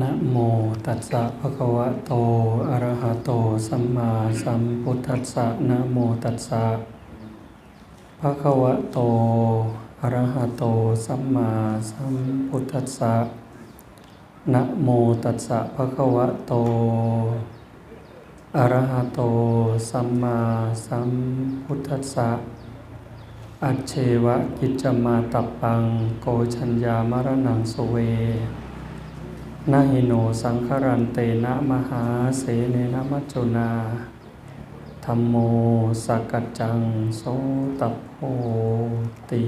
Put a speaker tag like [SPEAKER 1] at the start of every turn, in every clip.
[SPEAKER 1] นะโมตัสสะภะคะวะโต อะระหะโต สัมมาสัมพุทธัสสะนะโมตัสสะภะคะวะโต อะระหะโต สัมมาสัมพุทธัสสะนะโมตัสสะภะคะวะโต อะระหะโต สัมมาสัมพุทธัสสะอัจเชวะกิจมาตัปปัง โกชัญญามรณังสเว นาหิโนสังครันเตนะมหาเสเนนะมัจจุนาธรรมโมสกัจจังโสตัพโพตี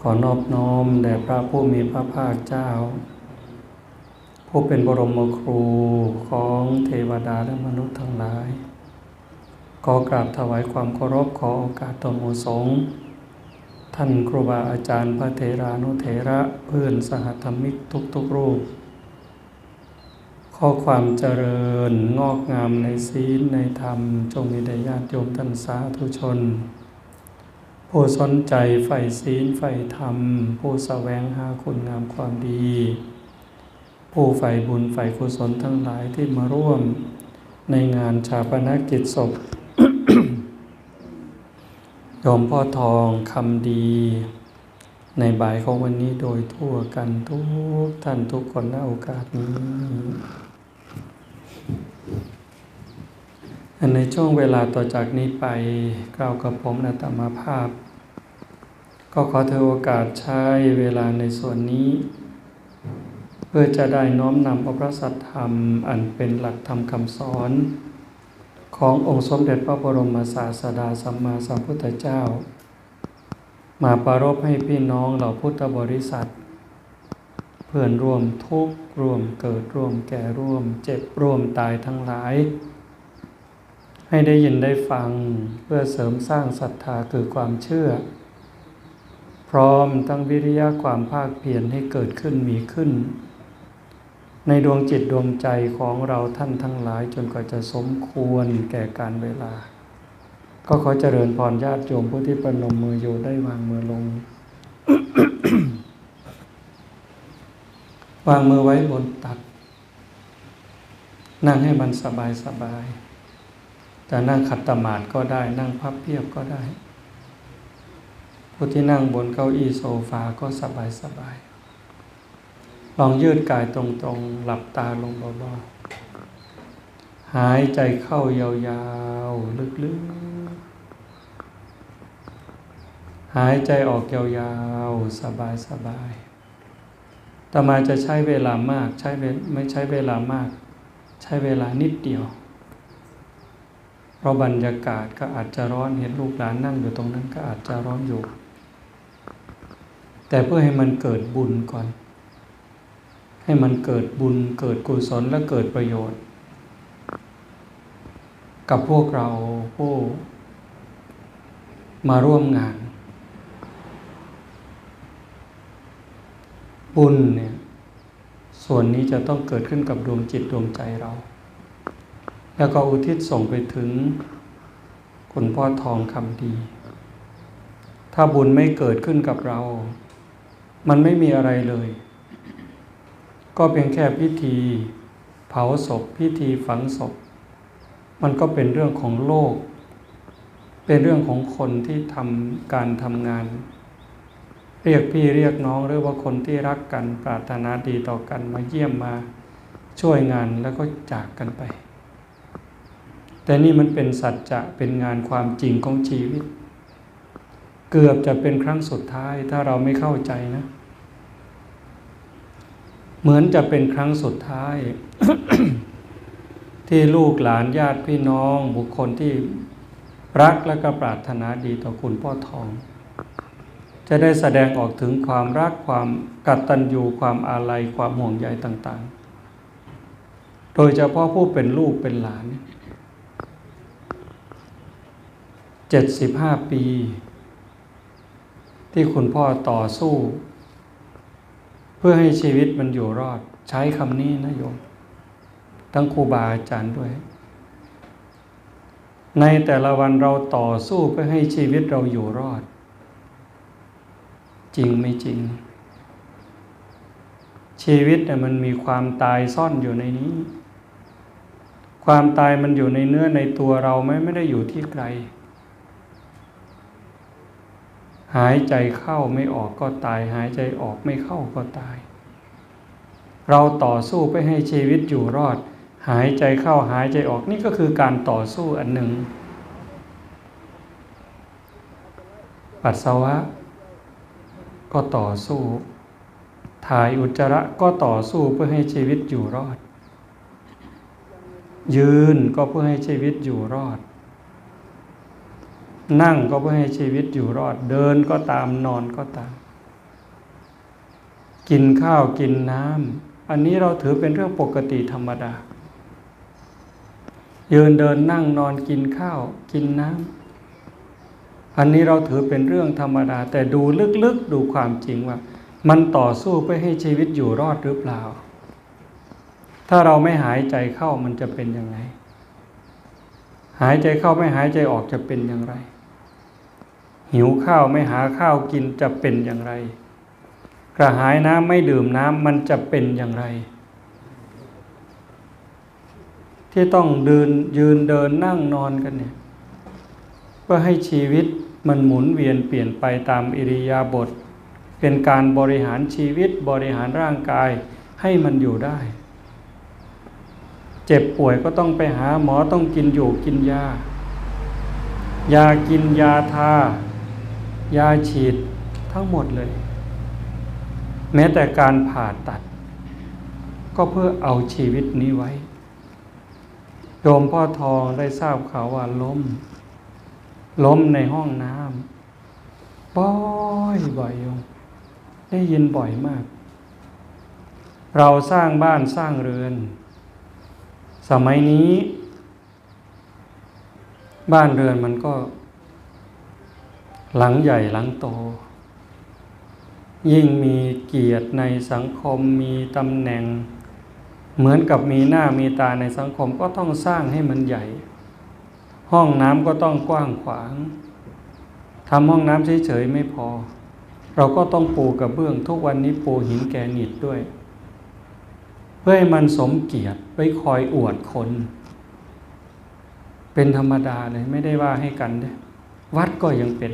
[SPEAKER 1] ขอนอบน้อมแด่พระผู้มีพระภาคเจ้า ผู้เป็นบรมครูของเทวดาและมนุษย์ทั้งหลาย ขอกราบถวายความเคารพขอโอกาสตนหมูสงฆ์ ท่านครูบาอาจารย์พระเถรานุเถระเพื่อนสหธรรมิกทุกๆรูป ข้อความเจริญงอกงามในศีลในธรรม จงมีแด่ญาติโยมท่านสาธุชน ผู้สนใจใฝ่ศีลใฝ่ธรรม ผู้แสวงหาคุณงามความดี ผู้ใฝ่บุญใฝ่กุศลทั้งหลายที่มาร่วมในงานชาปนกิจศพ ยมพ่อทองคำดี ในบ่ายของวันนี้โดยทั่วกันทุกท่านทุกคนณโอกาสนี้ในช่วงเวลาต่อจากนี้ไปกล่าวกับผมในตมาภาพ ก็ขอเทอโอกาสใช้เวลาในส่วนนี้ เพื่อจะได้น้อมนำอาพระสัทธรรมอันเป็นหลักธรรมคำสอน ขององค์สมเด็จพระบรมศาสดาสัมมาสัมพุทธเจ้า มาปรารบให้พี่น้องเหล่าพุทธบริษัท เพื่อนร่วมทุกข์ร่วมเกิดร่วมแก่ร่วม เจ็บร่วมตายทั้งหลาย ให้ได้ยินได้ฟังเพื่อเสริมสร้างศรัทธาคือความเชื่อ พร้อมทั้งวิริยะความภาคเพียรให้เกิดขึ้นมีขึ้น ในดวงจิตดวงใจของเราท่านทั้งหลายจนกว่าจะสมควรแก่การเวลา ก็ขอเจริญพรญาติโยมผู้ที่ประนมมืออยู่ได้วางมือลง วางมือไว้บนตัก นั่งให้มันสบายสบายจะนั่งขัดตมาดก็ได้ นั่งพับเพียบก็ได้ ผู้ที่นั่งบนเก้าอี้โซฟาก็สบายสบาย ลองยืดกายตรงๆ หลับตาลงเบาๆ หายใจเข้ายาวๆ ลึกๆ หายใจออกยาวๆ สบายๆต่อมาจะใช้เวลามาก ใช้ไม่ใช้เวลามาก ใช้เวลานิดเดียว เพราะบรรยากาศก็อาจจะร้อนเห็นลูกหลานนั่งอยู่ตรงนั้นก็อาจจะร้อนอยู่ แต่เพื่อให้มันเกิดบุญก่อน ให้มันเกิดบุญเกิดกุศลและเกิดประโยชน์ กับพวกเราผู้มาร่วมงาน บุญเนี่ยส่วนนี้จะต้องเกิดขึ้นกับดวงจิตดวงใจเรา แล้วก็อุทิศส่งไปถึงคุณพ่อทองคำดี ถ้าบุญไม่เกิดขึ้นกับเรา มันไม่มีอะไรเลย ก็เพียงแค่พิธีเผาศพพิธีฝังศพ มันก็เป็นเรื่องของโลก เป็นเรื่องของคนที่ทำการทำงาน เรียกพี่เรียกน้องหรือว่าคนที่รักกันปรารถนาดีต่อกันมาเยี่ยมมาช่วยงานแล้วก็จากกันไป แต่นี่มันเป็นสัจจะเป็นงานความจริงของชีวิต เกือบจะเป็นครั้งสุดท้ายถ้าเราไม่เข้าใจนะ เหมือนจะเป็นครั้งสุดท้าย ที่ลูกหลานญาติพี่น้องบุคคลที่รักและก็ปรารถนาดีต่อคุณพ่อทอง จะได้แสดงออกถึงความรักความกตัญญูความอาลัยความห่วงใยต่าง ๆ โดยเฉพาะผู้เป็นลูกเป็นหลานเจ็ดสิบห้าปี ที่คุณพ่อต่อสู้ เพื่อให้ชีวิตมันอยู่รอด ใช้คำนี้นะโยม ทั้งครูบาอาจารย์ด้วย ในแต่ละวันเราต่อสู้เพื่อให้ชีวิตเราอยู่รอด จริงไม่จริง ชีวิตเนี่ยมันมีความตายซ่อนอยู่ในนี้ ความตายมันอยู่ในเนื้อในตัวเราไม่ไม่ได้อยู่ที่ไกล หายใจเข้าไม่ออกก็ตาย หายใจออกไม่เข้าก็ตาย เราต่อสู้ไปให้ชีวิตอยู่รอด หายใจเข้าหายใจออกนี่ก็คือการต่อสู้อันหนึ่ง ปัสสาวะ ก็ต่อสู้ ถ่ายอุจจาระก็ต่อสู้เพื่อให้ชีวิตอยู่รอด ยืนก็เพื่อให้ชีวิตอยู่รอด นั่งก็เพื่อให้ชีวิตอยู่รอด เดินก็ตามนอนก็ตาม กินข้าวกินน้ำอันนี้เราถือเป็นเรื่องปกติธรรมดา ยืนเดินนั่งนอนกินข้าวกินน้ำอันนี้เราถือเป็นเรื่องธรรมดา แต่ดูลึกๆดูความจริงว่า มันต่อสู้เพื่อให้ชีวิตอยู่รอดหรือเปล่า ถ้าเราไม่หายใจเข้ามันจะเป็นยังไงหายใจเข้าไม่หายใจออกจะเป็นอย่างไร หิวข้าวไม่หาข้าวกินจะเป็นอย่างไร กระหายน้ำไม่ดื่มน้ำมันจะเป็นอย่างไร ที่ต้องเดินยืนเดินนั่งนอนกันเนี่ยเพื่อให้ชีวิตมันหมุนเวียนเปลี่ยนไปตามอิริยาบถเป็นการบริหารชีวิตบริหารร่างกายให้มันอยู่ได้ เจ็บป่วยก็ต้องไปหาหมอต้องกินอยู่กินยา ยากินยาทา ยาฉีดทั้งหมดเลย แม้แต่การผ่าตัด ก็เพื่อเอาชีวิตนี้ไว้โยมพ่อทองได้ทราบข่าวว่าล้ม ล้มในห้องน้ำบ่อยบ่อยโยมได้ยินบ่อยมาก เราสร้างบ้านสร้างเรือน สมัยนี้ บ้านเรือนมันก็ หลังใหญ่หลังโต ยิ่งมีเกียรติในสังคมมีตำแหน่ง เหมือนกับมีหน้ามีตาในสังคมก็ต้องสร้างให้มันใหญ่ ห้องน้ำก็ต้องกว้างขวางทำห้องน้ำเฉยๆไม่พอ เราก็ต้องปูกระเบื้องทุกวันนี้ปูหินแกรนิตด้วย เพื่อให้มันสมเกียรติไว้คอยอวดคน เป็นธรรมดาเลยไม่ได้ว่าให้กันด้วัดก็ยังเป็น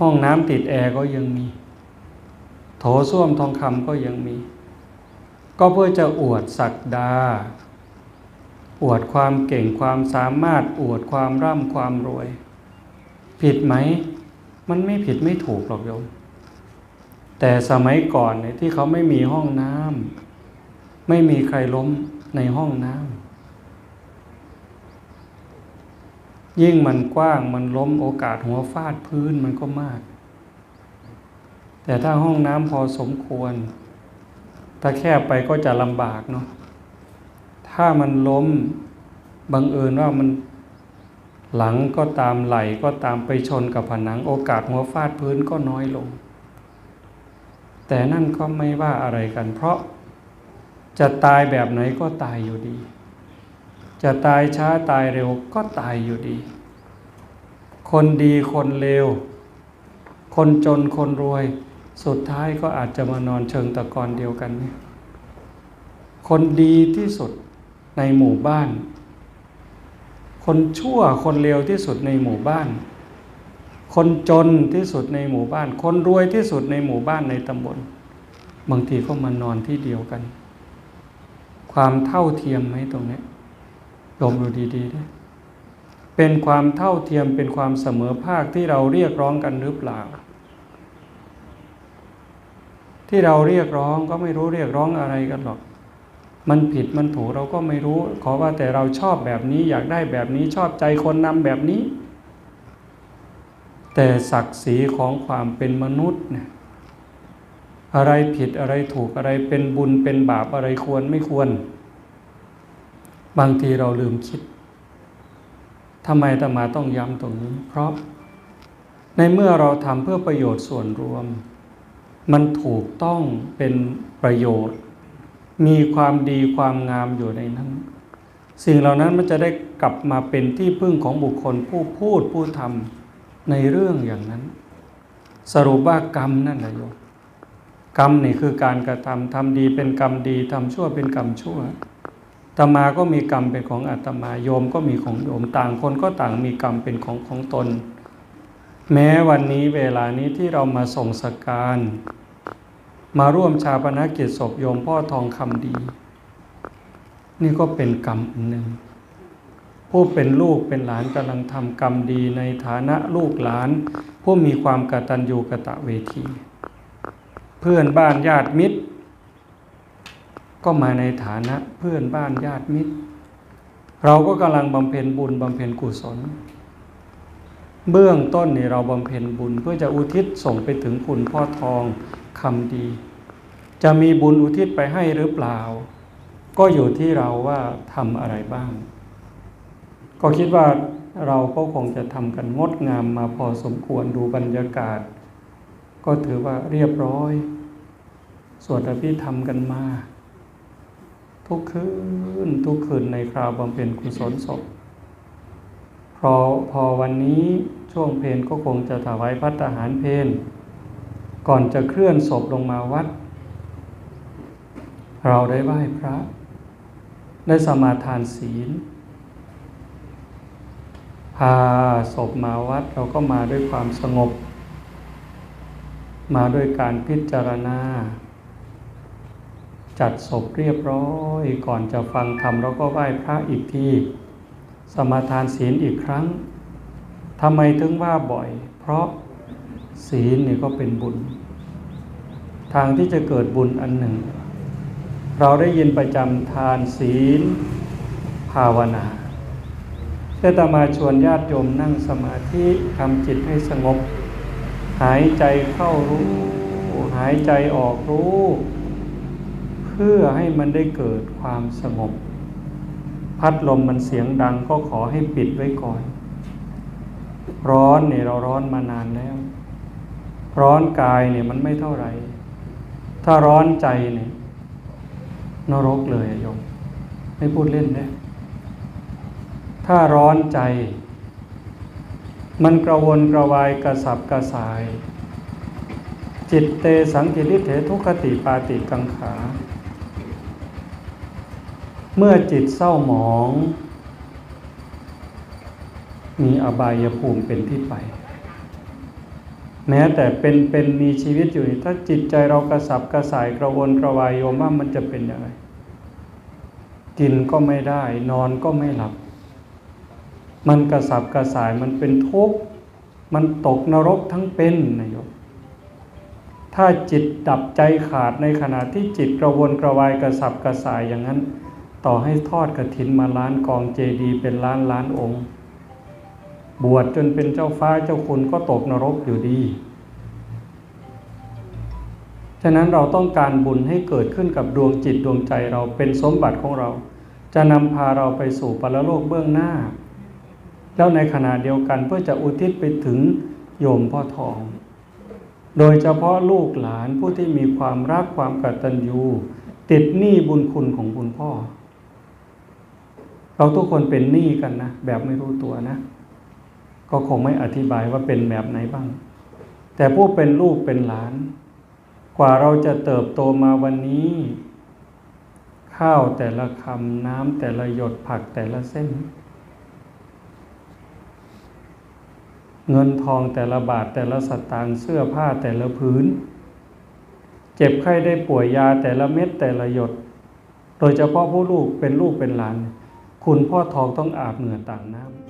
[SPEAKER 1] ห้องน้ำติดแอร์ก็ยังมี โถส้วมทองคำก็ยังมี ก็เพื่อจะอวดศักดา อวดความเก่งความสามารถอวดความร่ำความรวย ผิดไหม มันไม่ผิดไม่ถูกหรอกโยม แต่สมัยก่อนเนี่ยที่เขาไม่มีห้องน้ำไม่มีใครล้มในห้องน้ำ ยิ่งมันกว้างมันล้มโอกาสหัวฟาดพื้นมันก็มาก แต่ถ้าห้องน้ำพอสมควร ถ้าแคบไปก็จะลำบากเนาะถ้ามันล้มบังเอิญว่ามันหลังก็ตามไหลก็ตามไปชนกับผนัง โอกาสหัวฟาดพื้นก็น้อยลง แต่นั่นก็ไม่ว่าอะไรกัน เพราะจะตายแบบไหนก็ตายอยู่ดี จะตายช้าตายเร็วก็ตายอยู่ดี คนดีคนเลว คนจนคนรวย สุดท้ายก็อาจจะมานอนเชิงตะกอนเดียวกันเนี่ยคนดีที่สุดในหมู่บ้าน คนชั่วคนเลวที่สุดในหมู่บ้าน คนจนที่สุดในหมู่บ้าน คนรวยที่สุดในหมู่บ้านในตำบล บางทีก็มานอนที่เดียวกัน ความเท่าเทียมไหมตรงนี้ ลองดูดีๆด้วยเป็นความเท่าเทียมเป็นความเสมอภาคที่เราเรียกร้องกันหรือเปล่า ที่เราเรียกร้องก็ไม่รู้เรียกร้องอะไรกันหรอก มันผิดมันถูกเราก็ไม่รู้ ขอว่าแต่เราชอบแบบนี้อยากได้แบบนี้ชอบใจคนนำแบบนี้ แต่ศักดิ์ศรีของความเป็นมนุษย์เนี่ยอะไรผิดอะไรถูกอะไรเป็นบุญเป็นบาปอะไรควรไม่ควร บางทีเราลืมคิดทำไมตมาต้องย้ำตรงนี้ เพราะ ในเมื่อเราทำเพื่อประโยชน์ส่วนรวม มันถูกต้องเป็นประโยชน์ มีความดีความงามอยู่ในนั้น สิ่งเหล่านั้นมันจะได้กลับมาเป็นที่พึ่งของบุคคลผู้พูดผู้ทำในเรื่องอย่างนั้น สรุปว่ากรรมนั่นแหละโยมกรรมนี่คือการกระทำทำดีเป็นกรรมดีทำชั่วเป็นกรรมชั่ว ตมาก็มีกรรมเป็นของอาตมาโยมก็มีของโยมต่างคนก็ต่างมีกรรมเป็นของของตน แม้วันนี้เวลานี้ที่เรามาส่งสการ มาร่วมชาปนกิจศพโยมพ่อทองคำดี นี่ก็เป็นกรรมหนึ่งผู้เป็นลูกเป็นหลานกำลังทำกรรมดีในฐานะลูกหลาน ผู้มีความกตัญญูกะตะเวที เพื่อนบ้านญาติมิตร ก็มาในฐานะเพื่อนบ้านญาติมิตร เราก็กำลังบำเพ็ญบุญบำเพ็ญกุศล เบื้องต้นนี่เราบำเพ็ญบุญเพื่อจะอุทิศส่งไปถึงคุณพ่อทองคำดี จะมีบุญอุทิศไปให้หรือเปล่า ก็อยู่ที่เราว่าทำอะไรบ้าง ก็คิดว่าเราก็คงจะทำกันงดงามมาพอสมควรดูบรรยากาศ ก็ถือว่าเรียบร้อย สวดอภิธรรมกันมา ทุกคืนทุกคืนในคราวบำเพ็ญกุศลศพพอพอวันนี้ช่วงเพลก็คงจะถวายพัตตาหารเพลก่อนจะเคลื่อนศพลงมาวัด เราได้ไหว้พระ ได้สมาทานศีล พาศพมาวัดเราก็มาด้วยความสงบ มาด้วยการพิจารณา จัดศพเรียบร้อย ก่อนจะฟังธรรมเราก็ไหว้พระอีกที สมาทานศีลอีกครั้งทำไมถึงว่าบ่อย เพราะศีลนี่ก็เป็นบุญ ทางที่จะเกิดบุญอันหนึ่ง เราได้ยินประจำทานศีล ภาวนาเพื่อตมาชวนญาติโยมนั่งสมาธิทำจิตให้สงบ หายใจเข้ารู้ หายใจออกรู้ พื่อให้มันได้เกิดความสงบ พัดลมมันเสียงดังก็ขอให้ปิดไว้ก่อน ร้อนเนี่ยเราร้อนมานานแล้ว ร้อนกายเนี่ยมันไม่เท่าไหร่ ถ้าร้อนใจเนี่ยนรกเลยโยมไม่พูดเล่นนะถ้าร้อนใจ มันกระวนกระวายกระสับกระส่าย จิตเตสังกิริเถทุกขติปาติกังขา เมื่อจิตเศร้าหมอง มีอบายภูมิเป็นที่ไป แม้แต่เป็นเป็นมีชีวิตอยู่ถ้าจิตใจเรากระสับกระส่ายกระวนกระวายโยมว่ามันจะเป็นยังไงกินก็ไม่ได้ นอนก็ไม่หลับ มันกระสับกระส่ายมันเป็นทุกข์มันตกนรกทั้งเป็นนะโยมถ้าจิตดับใจขาดในขณะที่จิตกระวนกระวายกระสับกระส่ายอย่างนั้น ต่อให้ทอดกระถินมาล้านกองเจดีเป็นล้านล้านองค์ บวชจนเป็นเจ้าฟ้าเจ้าคุณก็ตกนรกอยู่ดี ฉะนั้นเราต้องการบุญให้เกิดขึ้นกับดวงจิตดวงใจเราเป็นสมบัติของเรา จะนำพาเราไปสู่ปรโลกเบื้องหน้า แล้วในขณะเดียวกันเพื่อจะอุทิศไปถึงโยมพ่อทอง โดยเฉพาะลูกหลานผู้ที่มีความรักความกตัญญูติดหนี้บุญคุณของคุณพ่อ เราทุกคนเป็นหนี้กันนะแบบไม่รู้ตัวนะ ก็คงไม่อธิบายว่าเป็นแบบไหนบ้าง แต่ผู้เป็นลูกเป็นหลาน กว่าเราจะเติบโตมาวันนี้ ข้าวแต่ละคำน้ำแต่ละหยดผักแต่ละเส้น เงินทองแต่ละบาทแต่ละสตางค์เสื้อผ้าแต่ละพื้น เจ็บไข้ได้ป่วยยาแต่ละเม็ดแต่ละหยด โดยเฉพาะผู้ลูกเป็นลูกเป็นหลาน คุณพ่อทองต้องอาบเหงื่อต่างน้ำ